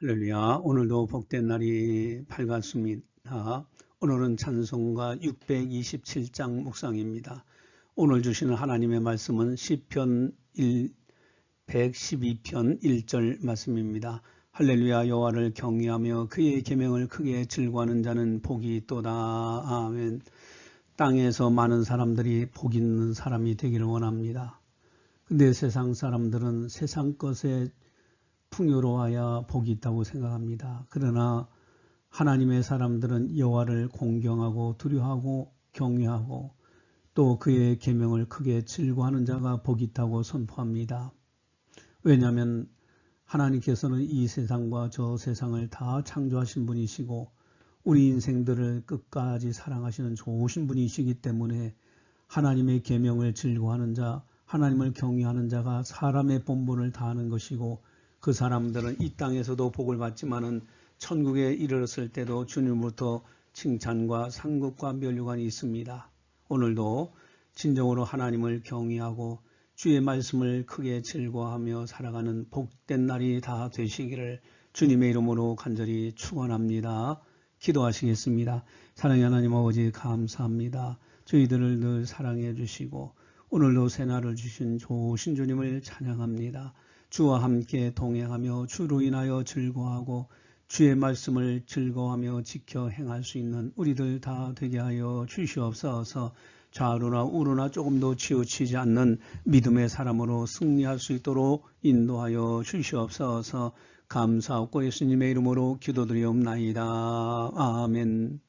할렐루야. 오늘도 복된 날이 밝았습니다. 오늘은 찬송가 627장 묵상입니다. 오늘 주시는 하나님의 말씀은 시편 1 112편 1절 말씀입니다. 할렐루야 여호와를 경외하며 그의 계명을 크게 즐거워하는 자는 복이 있도다. 아멘. 땅에서 많은 사람들이 복 있는 사람이 되기를 원합니다. 근데 세상 사람들은 세상 것에 풍요로워야 복이 있다고 생각합니다. 그러나 하나님의 사람들은 여호와를 공경하고 두려워하고 경외하고 또 그의 계명을 크게 즐거워하는 자가 복이 있다고 선포합니다. 왜냐하면 하나님께서는 이 세상과 저 세상을 다 창조하신 분이시고 우리 인생들을 끝까지 사랑하시는 좋으신 분이시기 때문에 하나님의 계명을 즐거워하는 자, 하나님을 경외하는 자가 사람의 본분을 다하는 것이고 그 사람들은 이 땅에서도 복을 받지만은 천국에 이르렀을 때도 주님으로부터 칭찬과 상급과 멸류관이 있습니다. 오늘도 진정으로 하나님을 경외하고 주의 말씀을 크게 즐거워하며 살아가는 복된 날이 다 되시기를 주님의 이름으로 간절히 축원합니다. 기도하시겠습니다. 사랑의 하나님 아버지 감사합니다. 저희들을 늘 사랑해 주시고 오늘도 새날을 주신 좋으신 주님을 찬양합니다. 주와 함께 동행하며 주로 인하여 즐거워하고 주의 말씀을 즐거워하며 지켜 행할 수 있는 우리들 다 되게 하여 주시옵소서. 좌우나 우로나 조금도 치우치지 않는 믿음의 사람으로 승리할 수 있도록 인도하여 주시옵소서. 감사하고 예수님의 이름으로 기도드리옵나이다. 아멘.